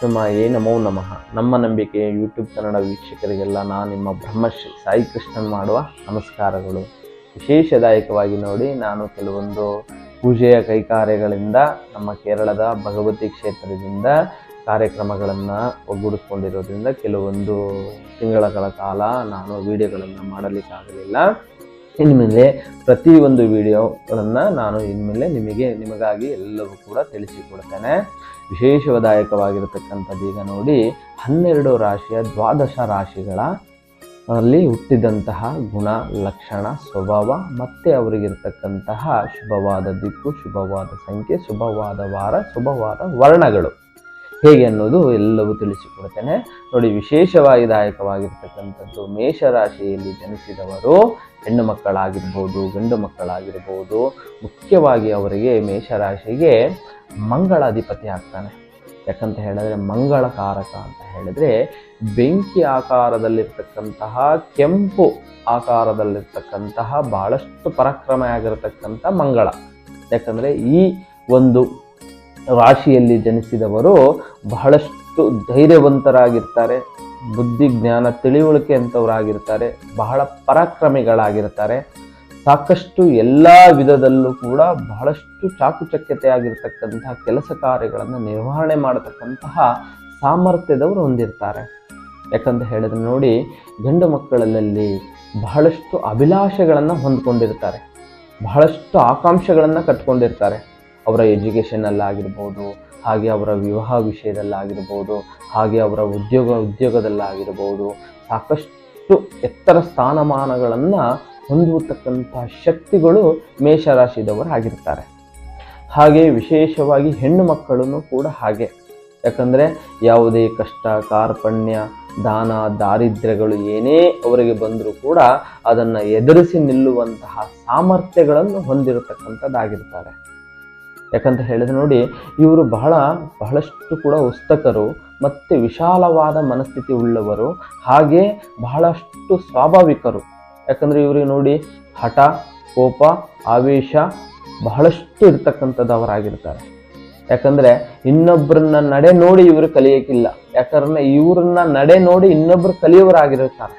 ಕೃಷ್ಣಮಾಯೇ ನಮೋ ನಮಃ. ನಮ್ಮ ನಂಬಿಕೆಯ ಯೂಟ್ಯೂಬ್ ಕನ್ನಡ ವೀಕ್ಷಕರಿಗೆಲ್ಲ ನಾನು ನಿಮ್ಮ ಬ್ರಹ್ಮಶ್ರೀ ಸಾಯಿ ಕೃಷ್ಣನ್ ಮಾಡುವ ನಮಸ್ಕಾರಗಳು. ವಿಶೇಷದಾಯಕವಾಗಿ ನೋಡಿ ನಾನು ಕೆಲವೊಂದು ಪೂಜೆಯ ಕೈಕಾರ್ಯಗಳಿಂದ ನಮ್ಮ ಕೇರಳದ ಭಗವತಿ ಕ್ಷೇತ್ರದಿಂದ ಕಾರ್ಯಕ್ರಮಗಳನ್ನು ಒಗ್ಗೂಡಿಸ್ಕೊಂಡಿರೋದ್ರಿಂದ ಕೆಲವೊಂದು ತಿಂಗಳ ಕಾಲ ನಾನು ವಿಡಿಯೋಗಳನ್ನು ಮಾಡಲಿಕ್ಕಾಗಲಿಲ್ಲ. ಇನ್ಮೇಲೆ ಪ್ರತಿಯೊಂದು ವಿಡಿಯೋಗಳನ್ನು ನಾನು ಇನ್ಮೇಲೆ ನಿಮಗೆ, ನಿಮಗಾಗಿ ಎಲ್ಲವೂ ಕೂಡ ತಿಳಿಸಿಕೊಡ್ತೇನೆ. ವಿಶೇಷದಾಯಕವಾಗಿರತಕ್ಕಂಥದ್ದು ಈಗ ನೋಡಿ, ಹನ್ನೆರಡು ರಾಶಿಯ ದ್ವಾದಶ ರಾಶಿಗಳ ಅಲ್ಲಿ ಹುಟ್ಟಿದಂತಹ ಗುಣ, ಲಕ್ಷಣ, ಸ್ವಭಾವ ಮತ್ತು ಅವರಿಗಿರ್ತಕ್ಕಂತಹ ಶುಭವಾದ ದಿಕ್ಕು, ಶುಭವಾದ ಸಂಖ್ಯೆ, ಶುಭವಾದ ವಾರ, ಶುಭವಾದ ವರ್ಣಗಳು. ಹೇಗೆ ಅನ್ನೋದು ಎಲ್ಲವೂ ತಿಳಿಸಿಕೊಡ್ತೇನೆ. ನೋಡಿ, ವಿಶೇಷವಾಗಿ ದಾಯಕವಾಗಿರ್ತಕ್ಕಂಥದ್ದು ಮೇಷರಾಶಿಯಲ್ಲಿ ಜನಿಸಿದವರು ಹೆಣ್ಣು ಮಕ್ಕಳಾಗಿರ್ಬೋದು, ಗಂಡು ಮಕ್ಕಳಾಗಿರ್ಬೋದು, ಮುಖ್ಯವಾಗಿ ಅವರಿಗೆ ಮೇಷರಾಶಿಗೆ ಮಂಗಳಾಧಿಪತಿ ಆಗ್ತಾನೆ. ಯಾಕಂತ ಹೇಳಿದ್ರೆ ಮಂಗಳ ಕಾರಕ ಅಂತ ಹೇಳಿದ್ರೆ ಬೆಂಕಿ ಆಕಾರದಲ್ಲಿರ್ತಕ್ಕಂತಹ, ಕೆಂಪು ಆಕಾರದಲ್ಲಿರ್ತಕ್ಕಂತಹ, ಬಹಳಷ್ಟು ಪರಾಕ್ರಮ ಆಗಿರತಕ್ಕಂಥ ಮಂಗಳ. ಯಾಕಂದ್ರೆ ಈ ಒಂದು ರಾಶಿಯಲ್ಲಿ ಜನಿಸಿದವರು ಬಹಳಷ್ಟು ಧೈರ್ಯವಂತರಾಗಿರ್ತಾರೆ, ಬುದ್ಧಿ, ಜ್ಞಾನ, ತಿಳಿವಳಿಕೆ ಅಂಥವರಾಗಿರ್ತಾರೆ ಬಹಳ ಪರಾಕ್ರಮಿಗಳಾಗಿರ್ತಾರೆ. ಸಾಕಷ್ಟು ಎಲ್ಲ ವಿಧದಲ್ಲೂ ಕೂಡ ಬಹಳಷ್ಟು ಚಾಕುಚಕ್ಯತೆ ಆಗಿರ್ತಕ್ಕಂತಹ ಕೆಲಸ ಕಾರ್ಯಗಳನ್ನು ನಿರ್ವಹಣೆ ಮಾಡತಕ್ಕಂತಹ ಸಾಮರ್ಥ್ಯದವರು ಹೊಂದಿರ್ತಾರೆ. ಯಾಕಂತ ಹೇಳಿದ್ರೆ ನೋಡಿ, ಗಂಡು ಮಕ್ಕಳಲ್ಲಿ ಬಹಳಷ್ಟು ಅಭಿಲಾಷೆಗಳನ್ನು ಹೊಂದ್ಕೊಂಡಿರ್ತಾರೆ, ಬಹಳಷ್ಟು ಆಕಾಂಕ್ಷೆಗಳನ್ನು ಕಟ್ಕೊಂಡಿರ್ತಾರೆ. ಅವರ ಎಜುಕೇಷನಲ್ಲಾಗಿರ್ಬೋದು ಹಾಗೆ ಅವರ ವಿವಾಹ ವಿಷಯದಲ್ಲಾಗಿರ್ಬೋದು, ಹಾಗೆ ಅವರ ಉದ್ಯೋಗ ಉದ್ಯೋಗದಲ್ಲಾಗಿರ್ಬೋದು, ಸಾಕಷ್ಟು ಎತ್ತರ ಸ್ಥಾನಮಾನಗಳನ್ನು ಹೊಂದಿರತಕ್ಕಂಥ ಶಕ್ತಿಗಳು ಮೇಷರಾಶಿದವರಾಗಿರ್ತಾರೆ. ಹಾಗೆ ವಿಶೇಷವಾಗಿ ಹೆಣ್ಣು ಮಕ್ಕಳನ್ನು ಕೂಡ ಹಾಗೆ. ಯಾಕಂದರೆ ಯಾವುದೇ ಕಷ್ಟ, ಕಾರ್ಪಣ್ಯ, ದಾನ, ದಾರಿದ್ರ್ಯಗಳು ಏನೇ ಅವರಿಗೆ ಬಂದರೂ ಕೂಡ ಅದನ್ನು ಎದುರಿಸಿ ನಿಲ್ಲುವಂತಹ ಸಾಮರ್ಥ್ಯಗಳನ್ನು ಹೊಂದಿರತಕ್ಕಂಥದ್ದಾಗಿರ್ತಾರೆ. ಯಾಕಂತ ಹೇಳಿದ್ರೆ ನೋಡಿ, ಇವರು ಬಹಳ, ಬಹಳಷ್ಟು ಕೂಡ ಪುಸ್ತಕರು ಮತ್ತು ವಿಶಾಲವಾದ ಮನಸ್ಥಿತಿ ಉಳ್ಳವರು, ಹಾಗೆ ಬಹಳಷ್ಟು ಸ್ವಾಭಾವಿಕರು. ಯಾಕಂದರೆ ಇವರಿಗೆ ನೋಡಿ, ಹಠ, ಕೋಪ, ಆವೇಶ ಬಹಳಷ್ಟು ಇರ್ತಕ್ಕಂಥದ್ದವರಾಗಿರ್ತಾರೆ ಯಾಕಂದರೆ ಇನ್ನೊಬ್ಬರನ್ನ ನಡೆ ನೋಡಿ ಇವರು ಕಲಿಯೋಕ್ಕಿಲ್ಲ. ಯಾಕಂದ್ರೆ ಇವ್ರನ್ನ ನಡೆ ನೋಡಿ ಇನ್ನೊಬ್ಬರು ಕಲಿಯವರಾಗಿರುತ್ತಾರೆ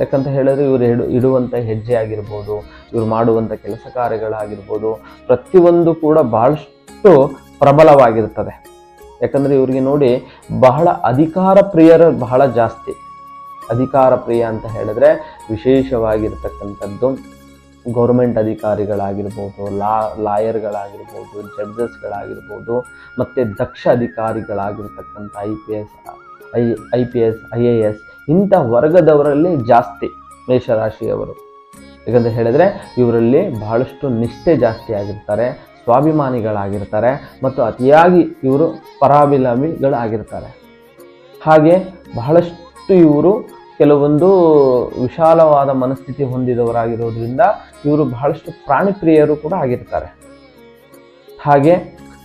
ಯಾಕಂತ ಹೇಳಿದ್ರೆ ಇವರು ಇಡು ಇಡುವಂಥ ಹೆಜ್ಜೆ ಆಗಿರ್ಬೋದು ಇವರು ಮಾಡುವಂಥ ಕೆಲಸ ಕಾರ್ಯಗಳಾಗಿರ್ಬೋದು, ಪ್ರತಿಯೊಂದು ಕೂಡ ಬಹಳಷ್ಟು ಪ್ರಬಲವಾಗಿರ್ತದೆ ಯಾಕಂದರೆ ಇವರಿಗೆ ನೋಡಿ ಬಹಳ ಅಧಿಕಾರ ಪ್ರಿಯರು ಬಹಳ ಜಾಸ್ತಿ. ಅಧಿಕಾರ ಪ್ರಿಯ ಅಂತ ಹೇಳಿದ್ರೆ ವಿಶೇಷವಾಗಿರ್ತಕ್ಕಂಥದ್ದು ಗೌರ್ಮೆಂಟ್ ಅಧಿಕಾರಿಗಳಾಗಿರ್ಬೋದು, ಲಾ, ಲಾಯರ್ಗಳಾಗಿರ್ಬೋದು, ಜಡ್ಜಸ್ಗಳಾಗಿರ್ಬೋದು, ಮತ್ತು ದಕ್ಷ ಅಧಿಕಾರಿಗಳಾಗಿರ್ತಕ್ಕಂಥ I P S, I I P S, I A S ಇಂಥ ವರ್ಗದವರಲ್ಲಿ ಜಾಸ್ತಿ ಮೇಷರಾಶಿಯವರು. ಯಾಕಂತ ಹೇಳಿದ್ರೆ ಇವರಲ್ಲಿ ಬಹಳಷ್ಟು ನಿಷ್ಠೆ ಜಾಸ್ತಿ ಆಗಿರ್ತಾರೆ, ಸ್ವಾಭಿಮಾನಿಗಳಾಗಿರ್ತಾರೆ ಮತ್ತು ಅತಿಯಾಗಿ ಇವರು ಪರಾಭಿಲಾಭಿಗಳಾಗಿರ್ತಾರೆ ಹಾಗೆ ಬಹಳಷ್ಟು ಇವರು ಕೆಲವೊಂದು ವಿಶಾಲವಾದ ಮನಸ್ಥಿತಿ ಹೊಂದಿದವರಾಗಿರೋದ್ರಿಂದ ಇವರು ಬಹಳಷ್ಟು ಪ್ರಾಣಿ ಪ್ರಿಯರು ಕೂಡ ಆಗಿರ್ತಾರೆ. ಹಾಗೆ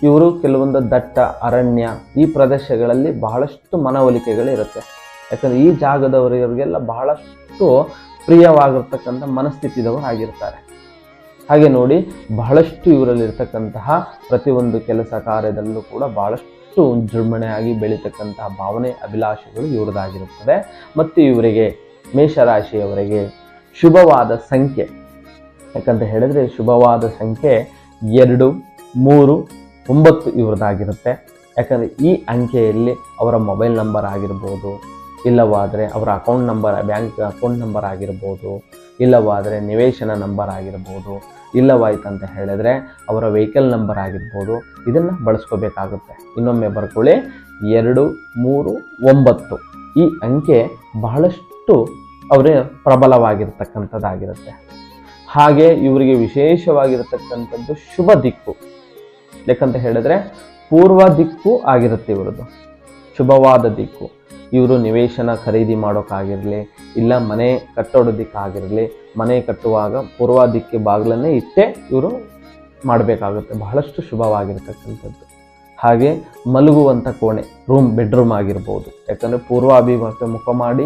ಇವರು ಕೆಲವೊಂದು ದಟ್ಟ, ಅರಣ್ಯ ಈ ಪ್ರದೇಶಗಳಲ್ಲಿ ಬಹಳಷ್ಟು ಮನವೊಲಿಕೆಗಳಿರುತ್ತೆ. ಯಾಕಂದರೆ ಈ ಜಾಗದವರಿಗೆಲ್ಲ ಬಹಳಷ್ಟು ಪ್ರಿಯವಾಗಿರ್ತಕ್ಕಂಥ ಮನಸ್ಥಿತಿದವರು ಆಗಿರ್ತಾರೆ. ಹಾಗೆ ನೋಡಿ, ಬಹಳಷ್ಟು ಇವರಲ್ಲಿರ್ತಕ್ಕಂತಹ ಪ್ರತಿಯೊಂದು ಕೆಲಸ ಕಾರ್ಯದಲ್ಲೂ ಕೂಡ ಬಹಳಷ್ಟು ಜೃಂಭಣೆಯಾಗಿ ಬೆಳೀತಕ್ಕಂತಹ ಭಾವನೆ, ಅಭಿಲಾಷೆಗಳು ಇವರದಾಗಿರುತ್ತದೆ ಮತ್ತು ಇವರಿಗೆ ಮೇಷರಾಶಿಯವರಿಗೆ ಶುಭವಾದ ಸಂಖ್ಯೆ. ಯಾಕಂತ ಹೇಳಿದ್ರೆ ಶುಭವಾದ ಸಂಖ್ಯೆ ಎರಡು, ಮೂರು, ಒಂಬತ್ತು ಇವ್ರದ್ದಾಗಿರುತ್ತೆ. ಯಾಕಂದರೆ ಈ ಅಂಕೆಯಲ್ಲಿ ಅವರ ಮೊಬೈಲ್ ನಂಬರ್ ಆಗಿರ್ಬೋದು ಇಲ್ಲವಾದರೆ ಅವರ account number bank account number ಆಗಿರ್ಬೋದು, ಇಲ್ಲವಾದರೆ ನಿವೇಶನ ನಂಬರ್ ಆಗಿರ್ಬೋದು ಇಲ್ಲವಾಯ್ತು ಅಂತ ಹೇಳಿದ್ರೆ ಅವರ ವೆಹಿಕಲ್ ನಂಬರ್ ಆಗಿರ್ಬೋದು, ಇದನ್ನು ಬಳಸ್ಕೋಬೇಕಾಗುತ್ತೆ. ಇನ್ನೊಮ್ಮೆ ಬರ್ಕೊಳ್ಳಿ. ಎರಡು, ಮೂರು, ಒಂಬತ್ತು. ಈ ಅಂಕೆ ಬಹಳಷ್ಟು ಅವರೇ ಪ್ರಬಲವಾಗಿರ್ತಕ್ಕಂಥದ್ದಾಗಿರುತ್ತೆ. ಹಾಗೆ ಇವರಿಗೆ ವಿಶೇಷವಾಗಿರತಕ್ಕಂಥದ್ದು ಶುಭ ದಿಕ್ಕು. ಯಾಕಂತ ಹೇಳಿದ್ರೆ ಪೂರ್ವ ದಿಕ್ಕು ಆಗಿರುತ್ತೆ ಇವರದು. ಶುಭವಾದ ದಿಕ್ಕು. ಇವರು ನಿವೇಶನ ಖರೀದಿ ಮಾಡೋಕ್ಕಾಗಿರಲಿ ಇಲ್ಲ ಮನೆ ಕಟ್ಟೋಡೋದಕ್ಕಾಗಿರಲಿ, ಮನೆ ಕಟ್ಟುವಾಗ ಪೂರ್ವ ದಿಕ್ಕಿ ಬಾಗಿಲನ್ನೇ ಇಟ್ಟೇ ಇವರು ಮಾಡಬೇಕಾಗುತ್ತೆ. ಬಹಳಷ್ಟು ಶುಭವಾಗಿರ್ತಕ್ಕಂಥದ್ದು. ಹಾಗೆ ಮಲಗುವಂಥ ಕೋಣೆ ರೂಮ್ ಬೆಡ್ರೂಮ್ ಆಗಿರ್ಬೋದು. ಯಾಕಂದರೆ ಪೂರ್ವಾಭಿಮುಖ ಮುಖ ಮಾಡಿ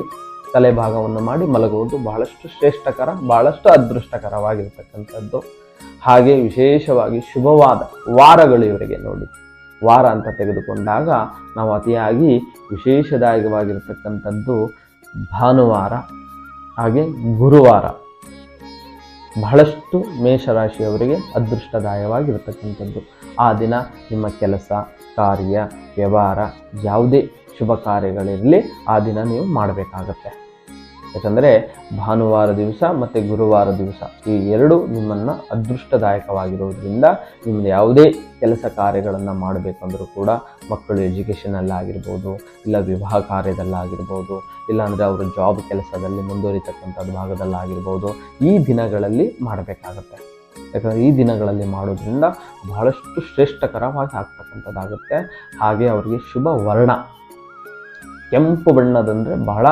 ತಲೆ ಭಾಗವನ್ನು ಮಾಡಿ ಮಲಗುವುದು ಬಹಳಷ್ಟು ಶ್ರೇಷ್ಠಕರ, ಬಹಳಷ್ಟು ಅದೃಷ್ಟಕರವಾಗಿರ್ತಕ್ಕಂಥದ್ದು. ಹಾಗೆ ವಿಶೇಷವಾಗಿ ಶುಭವಾದ ವಾರಗಳು ಇವರಿಗೆ ನೋಡಿ. ವಾರ ಅಂತ ತೆಗೆದುಕೊಂಡಾಗ ನಾವು ಅತಿಯಾಗಿ ವಿಶೇಷದಾಯಕವಾಗಿರತಕ್ಕಂಥದ್ದು ಭಾನುವಾರ, ಹಾಗೆ ಗುರುವಾರ. ಬಹಳಷ್ಟು ಮೇಷರಾಶಿಯವರಿಗೆ ಅದೃಷ್ಟದಾಯವಾಗಿರತಕ್ಕಂಥದ್ದು ಆ ದಿನ ನಿಮ್ಮ ಕೆಲಸ, ಕಾರ್ಯ, ವ್ಯವಹಾರ, ಯಾವುದೇ ಶುಭ ಕಾರ್ಯಗಳಿರಲಿ ಆ ದಿನ ನೀವು ಮಾಡಬೇಕಾಗತ್ತೆ. ಯಾಕಂದರೆ ಭಾನುವಾರ ದಿವಸ ಮತ್ತು ಗುರುವಾರ ದಿವಸ ಈ ಎರಡು ನಿಮ್ಮನ್ನು ಅದೃಷ್ಟದಾಯಕವಾಗಿರೋದ್ರಿಂದ ನಿಮ್ಮದು ಯಾವುದೇ ಕೆಲಸ ಕಾರ್ಯಗಳನ್ನು ಮಾಡಬೇಕಂದ್ರೂ ಕೂಡ ಮಕ್ಕಳು ಎಜುಕೇಷನಲ್ಲಾಗಿರ್ಬೋದು, ಇಲ್ಲ ವಿವಾಹ ಕಾರ್ಯದಲ್ಲಾಗಿರ್ಬೋದು ಇಲ್ಲಾಂದರೆ ಅವರು ಜಾಬ್ ಕೆಲಸದಲ್ಲಿ ಮುಂದುವರಿತಕ್ಕಂಥದ್ದು ಭಾಗದಲ್ಲಾಗಿರ್ಬೋದು, ಈ ದಿನಗಳಲ್ಲಿ ಮಾಡಬೇಕಾಗತ್ತೆ. ಯಾಕಂದರೆ ಈ ದಿನಗಳಲ್ಲಿ ಮಾಡೋದ್ರಿಂದ ಬಹಳಷ್ಟು ಶ್ರೇಷ್ಠಕರವಾಗಿ ಆಗ್ತಕ್ಕಂಥದ್ದಾಗುತ್ತೆ. ಹಾಗೆ ಅವರಿಗೆ ಶುಭ ವರ್ಣ ಕೆಂಪು ಬಣ್ಣದಂದರೆ ಬಹಳ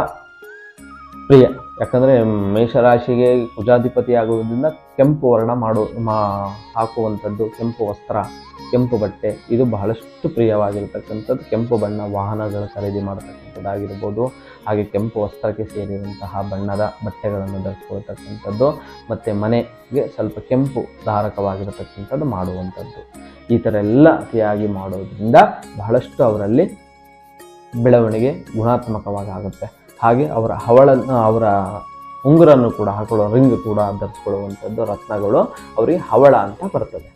ಪ್ರಿಯ. ಯಾಕಂದರೆ ಮೇಷರಾಶಿಗೆ ಕುಜಾಧಿಪತಿ ಆಗುವುದರಿಂದ ಕೆಂಪು ವರ್ಣ ಮಾಡೋ, ಮಾ, ಹಾಕುವಂಥದ್ದು, ಕೆಂಪು ವಸ್ತ್ರ, ಕೆಂಪು ಬಟ್ಟೆ, ಇದು ಬಹಳಷ್ಟು ಪ್ರಿಯವಾಗಿರ್ತಕ್ಕಂಥದ್ದು. ಕೆಂಪು ಬಣ್ಣ ವಾಹನಗಳ ಖರೀದಿ ಮಾಡತಕ್ಕಂಥದ್ದಾಗಿರ್ಬೋದು. ಹಾಗೆ ಕೆಂಪು ವಸ್ತ್ರಕ್ಕೆ ಸೇರಿದಂತಹ ಬಣ್ಣದ ಬಟ್ಟೆಗಳನ್ನು ಧರಿಸ್ಕೊಳ್ತಕ್ಕಂಥದ್ದು ಮತ್ತು ಮನೆಗೆ ಸ್ವಲ್ಪ ಕೆಂಪು ಧಾರಕವಾಗಿರತಕ್ಕಂಥದ್ದು ಮಾಡುವಂಥದ್ದು. ಈ ಥರ ಎಲ್ಲ ಅತಿಯಾಗಿ ಮಾಡೋದ್ರಿಂದ ಬಹಳಷ್ಟು ಅವರಲ್ಲಿ ಬೆಳವಣಿಗೆ ಗುಣಾತ್ಮಕವಾಗಿ ಆಗುತ್ತೆ ಹಾಗೆ ಅವರ ಹವಳ ಅವರ ಉಂಗುರನ್ನು ಕೂಡ ಹಾಕೊಳ್ಳೋ, ರಿಂಗ್ ಕೂಡ ಧರಿಸ್ಕೊಳ್ಳುವಂಥದ್ದು ರತ್ನಗಳು ಅವರಿಗೆ ಹವಳ ಅಂತ ಬರ್ತದೆ.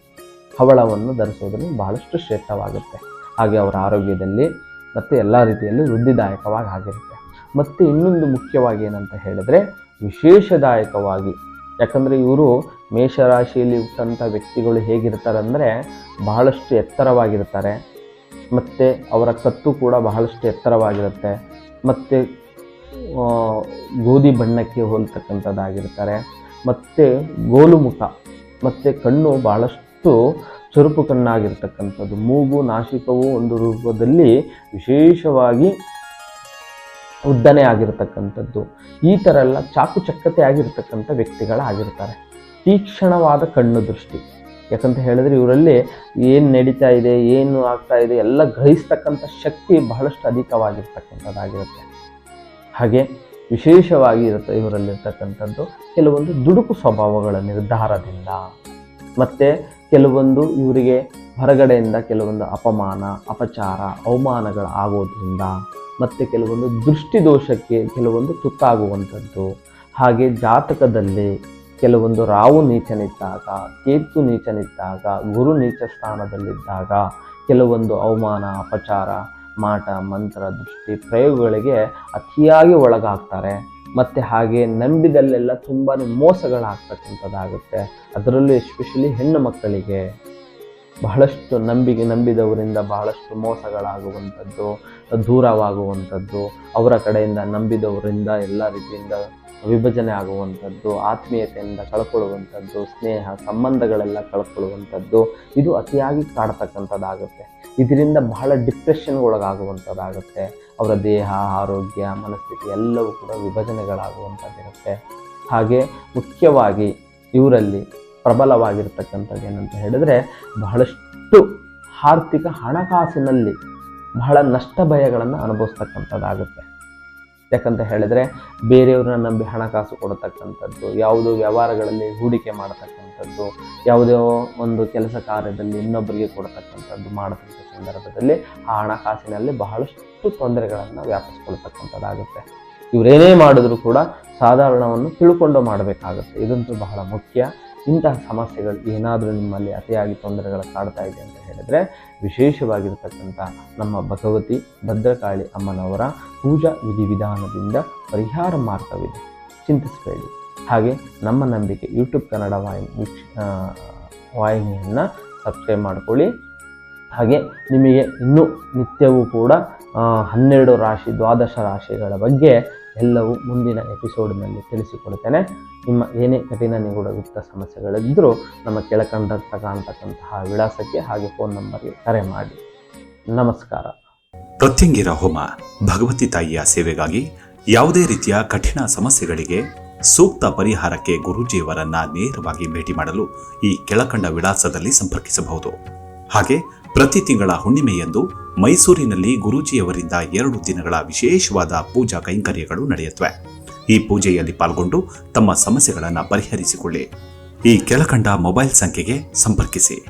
ಹವಳವನ್ನು ಧರಿಸೋದನ್ನು ಬಹಳಷ್ಟು ಶ್ರೇಷ್ಠವಾಗುತ್ತೆ. ಹಾಗೆ ಅವರ ಆರೋಗ್ಯದಲ್ಲಿ ಮತ್ತು ಎಲ್ಲ ರೀತಿಯಲ್ಲಿ ವೃದ್ಧಿದಾಯಕವಾಗಿ ಆಗಿರುತ್ತೆ. ಮತ್ತು ಇನ್ನೊಂದು ಮುಖ್ಯವಾಗಿ ಏನಂತ ಹೇಳಿದರೆ ವಿಶೇಷದಾಯಕವಾಗಿ, ಯಾಕಂದರೆ ಇವರು ಮೇಷರಾಶಿಯಲ್ಲಿ ಹುಟ್ಟಂಥ ವ್ಯಕ್ತಿಗಳು ಹೇಗಿರ್ತಾರೆ ಅಂದರೆ ಬಹಳಷ್ಟು ಎತ್ತರವಾಗಿರ್ತಾರೆ. ಮತ್ತು ಅವರ ಕತ್ತು ಕೂಡ ಬಹಳಷ್ಟು ಎತ್ತರವಾಗಿರುತ್ತೆ. ಮತ್ತು ಗೋಧಿ ಬಣ್ಣಕ್ಕೆ ಹೋಲ್ತಕ್ಕಂಥದ್ದಾಗಿರ್ತಾರೆ. ಮತ್ತು ಗೋಲು ಮುಖ, ಮತ್ತು ಕಣ್ಣು ಭಾಳಷ್ಟು ಚುರುಪು ಕಣ್ಣಾಗಿರ್ತಕ್ಕಂಥದ್ದು. ಮೂಗು, ನಾಸಿಕವು ಒಂದು ರೂಪದಲ್ಲಿ ವಿಶೇಷವಾಗಿ ಉದ್ದನೆ ಆಗಿರತಕ್ಕಂಥದ್ದು. ಈ ಥರ ಎಲ್ಲ ಚಾಕುಚಕ್ಕತೆ ಆಗಿರ್ತಕ್ಕಂಥ ವ್ಯಕ್ತಿಗಳಾಗಿರ್ತಾರೆ. ತೀಕ್ಷ್ಣವಾದ ಕಣ್ಣು ದೃಷ್ಟಿ. ಯಾಕಂತ ಹೇಳಿದ್ರೆ ಇವರಲ್ಲಿ ಏನು ನಡೀತಾ ಇದೆ, ಏನು ಆಗ್ತಾ ಇದೆ, ಎಲ್ಲ ಗ್ರಹಿಸ್ತಕ್ಕಂಥ ಶಕ್ತಿ ಬಹಳಷ್ಟು ಅಧಿಕವಾಗಿರ್ತಕ್ಕಂಥದ್ದಾಗಿರುತ್ತೆ. ಹಾಗೆ ವಿಶೇಷವಾಗಿ ಇರುತ್ತೆ ಇವರಲ್ಲಿರ್ತಕ್ಕಂಥದ್ದು. ಕೆಲವೊಂದು ದುಡುಕು ಸ್ವಭಾವಗಳ ನಿರ್ಧಾರದಿಂದ. ಮತ್ತು ಕೆಲವೊಂದು ಇವರಿಗೆ ಹೊರಗಡೆಯಿಂದ ಕೆಲವೊಂದು ಅಪಮಾನ, ಅಪಚಾರ, ಅವಮಾನಗಳು ಆಗೋದ್ರಿಂದ ಮತ್ತು ಕೆಲವೊಂದು ದೃಷ್ಟಿದೋಷಕ್ಕೆ ಕೆಲವೊಂದು ತುತ್ತಾಗುವಂಥದ್ದು. ಹಾಗೆ ಜಾತಕದಲ್ಲಿ ಕೆಲವೊಂದು ರಾವು ನೀಚನಿದ್ದಾಗ, ಕೇತು ನೀಚನಿದ್ದಾಗ, ಗುರು ನೀಚ ಸ್ಥಾನದಲ್ಲಿದ್ದಾಗ ಕೆಲವೊಂದು ಅವಮಾನ, ಅಪಚಾರ ಮಾಟ, ಮಂತ್ರ, ದೃಷ್ಟಿ, ಪ್ರಯೋಗಗಳಿಗೆ ಅತಿಯಾಗಿ ಒಳಗಾಗ್ತಾರೆ. ಮತ್ತು ಹಾಗೆ ನಂಬಿದಲ್ಲೆಲ್ಲ ತುಂಬಾ ಮೋಸಗಳಾಗ್ತಕ್ಕಂಥದ್ದಾಗುತ್ತೆ. ಅದರಲ್ಲೂ ಎಸ್ಪೆಷಲಿ ಹೆಣ್ಣು ಮಕ್ಕಳಿಗೆ ಬಹಳಷ್ಟು ನಂಬಿಕೆ, ನಂಬಿದವರಿಂದ ಬಹಳಷ್ಟು ಮೋಸಗಳಾಗುವಂಥದ್ದು, ದೂರವಾಗುವಂಥದ್ದು, ಅವರ ಕಡೆಯಿಂದ ನಂಬಿದವರಿಂದ ಎಲ್ಲ ರೀತಿಯಿಂದ ವಿಭಜನೆ ಆಗುವಂಥದ್ದು, ಆತ್ಮೀಯತೆಯಿಂದ ಕಳ್ಕೊಳ್ಳುವಂಥದ್ದು, ಸ್ನೇಹ, ಸಂಬಂಧಗಳೆಲ್ಲ ಕಳ್ಕೊಳ್ಳುವಂಥದ್ದು, ಇದು ಅತಿಯಾಗಿ ಕಾಡ್ತಕ್ಕಂಥದ್ದಾಗುತ್ತೆ. ಇದರಿಂದ ಬಹಳ ಡಿಪ್ರೆಷನ್ಗೆ ಒಳಗಾಗುವಂಥದ್ದಾಗುತ್ತೆ. ಅವರ ದೇಹ, ಆರೋಗ್ಯ, ಮನಸ್ಥಿತಿ ಎಲ್ಲವೂ ಕೂಡ ವಿಭಜನೆಗಳಾಗುವಂಥದ್ದಿರುತ್ತೆ. ಹಾಗೆ ಮುಖ್ಯವಾಗಿ ಇವರಲ್ಲಿ ಪ್ರಬಲವಾಗಿರ್ತಕ್ಕಂಥದ್ದು ಏನಂತ ಹೇಳಿದರೆ ಬಹಳಷ್ಟು ಆರ್ಥಿಕ ಹಣಕಾಸಿನಲ್ಲಿ ಬಹಳ ನಷ್ಟ ಭಯಗಳನ್ನು ಅನುಭವಿಸ್ತಕ್ಕಂಥದ್ದಾಗುತ್ತೆ. ಯಾಕಂತ ಹೇಳಿದರೆ ಬೇರೆಯವ್ರನ್ನ ನಂಬಿ ಹಣಕಾಸು ಕೊಡತಕ್ಕಂಥದ್ದು, ಯಾವುದೋ ವ್ಯವಹಾರಗಳಲ್ಲಿ ಹೂಡಿಕೆ ಮಾಡತಕ್ಕಂಥದ್ದು, ಯಾವುದೋ ಒಂದು ಕೆಲಸ ಕಾರ್ಯದಲ್ಲಿ ಇನ್ನೊಬ್ಬರಿಗೆ ಕೊಡತಕ್ಕಂಥದ್ದು ಮಾಡತಕ್ಕಂಥ ಸಂದರ್ಭದಲ್ಲಿ ಆ ಹಣಕಾಸಿನಲ್ಲಿ ಬಹಳಷ್ಟು ತೊಂದರೆಗಳನ್ನು ವ್ಯಾಪಿಸ್ಕೊಳ್ತಕ್ಕಂಥದ್ದಾಗುತ್ತೆ. ಇವರೇನೇ ಮಾಡಿದ್ರು ಕೂಡ ಸಾಧಾರಣವನ್ನು ತಿಳ್ಕೊಂಡು ಮಾಡಬೇಕಾಗುತ್ತೆ. ಇದಂತೂ ಬಹಳ ಮುಖ್ಯ. ಇಂತಹ ಸಮಸ್ಯೆಗಳು ಏನಾದರೂ ನಿಮ್ಮಲ್ಲಿ ಅತಿಯಾಗಿ ತೊಂದರೆಗಳು ಕಾಡ್ತಾ ಇದೆ ಅಂತ ಹೇಳಿದರೆ ವಿಶೇಷವಾಗಿರ್ತಕ್ಕಂಥ ನಮ್ಮ ಭಗವತಿ ಭದ್ರಕಾಳಿ ಅಮ್ಮನವರ ಪೂಜಾ ವಿಧಿವಿಧಾನದಿಂದ ಪರಿಹಾರ ಮಾರ್ಗವಿದೆ. ಚಿಂತಿಸಬೇಡಿ. ಹಾಗೆ ನಮ್ಮ ನಂಬಿಕೆ ಯೂಟ್ಯೂಬ್ ಕನ್ನಡ ವಾಹಿನಿ ವಾಹಿನಿಯನ್ನು ಸಬ್ಸ್ಕ್ರೈಬ್ ಮಾಡ್ಕೊಳ್ಳಿ. ಹಾಗೆ ನಿಮಗೆ ಇನ್ನೂ ನಿತ್ಯವೂ ಕೂಡ ಹನ್ನೆರಡು ರಾಶಿ ದ್ವಾದಶ ರಾಶಿಗಳ ಬಗ್ಗೆ ಎಲ್ಲವೂ ಮುಂದಿನ ಎಪಿಸೋಡ್ನಲ್ಲಿ ತಿಳಿಸಿಕೊಡ್ತೇನೆ. ನಿಮ್ಮ ಏನೇ ಕಠಿಣ ಗುಪ್ತ ಸಮಸ್ಯೆಗಳಿದ್ದರೂ ನಮ್ಮ ಕೆಳಕಂಡರ್ತಕ ಅಂತಕ್ಕಂತಹ ವಿಳಾಸಕ್ಕೆ ಹಾಗೆ ಫೋನ್ ನಂಬರ್ಗೆ ಕರೆ ಮಾಡಿ. ನಮಸ್ಕಾರ. ಪ್ರತ್ಯಂಗಿರ ಹೋಮ ಭಗವತಿ ತಾಯಿಯ ಸೇವೆಗಾಗಿ ಯಾವುದೇ ರೀತಿಯ ಕಠಿಣ ಸಮಸ್ಯೆಗಳಿಗೆ ಸೂಕ್ತ ಪರಿಹಾರಕ್ಕೆ ಗುರೂಜಿಯವರನ್ನ ನೇರವಾಗಿ ಭೇಟಿ ಮಾಡಲು ಈ ಕೆಳಕಂಡ ವಿಳಾಸದಲ್ಲಿ ಸಂಪರ್ಕಿಸಬಹುದು. ಹಾಗೆ ಪ್ರತಿ ತಿಂಗಳ ಹುಣ್ಣಿಮೆಯಂದು ಮೈಸೂರಿನಲ್ಲಿ ಗುರೂಜಿಯವರಿಂದ ಎರಡು ದಿನಗಳ ವಿಶೇಷವಾದ ಪೂಜಾ ಕೈಂಕರ್ಯಗಳು ನಡೆಯುತ್ತವೆ. ಈ ಪೂಜೆಯಲ್ಲಿ ಪಾಲ್ಗೊಂಡು ತಮ್ಮ ಸಮಸ್ಯೆಗಳನ್ನು ಪರಿಹರಿಸಿಕೊಳ್ಳಿ. ಈ ಕೆಳಕಂಡ ಮೊಬೈಲ್ ಸಂಖ್ಯೆಗೆ ಸಂಪರ್ಕಿಸಿ.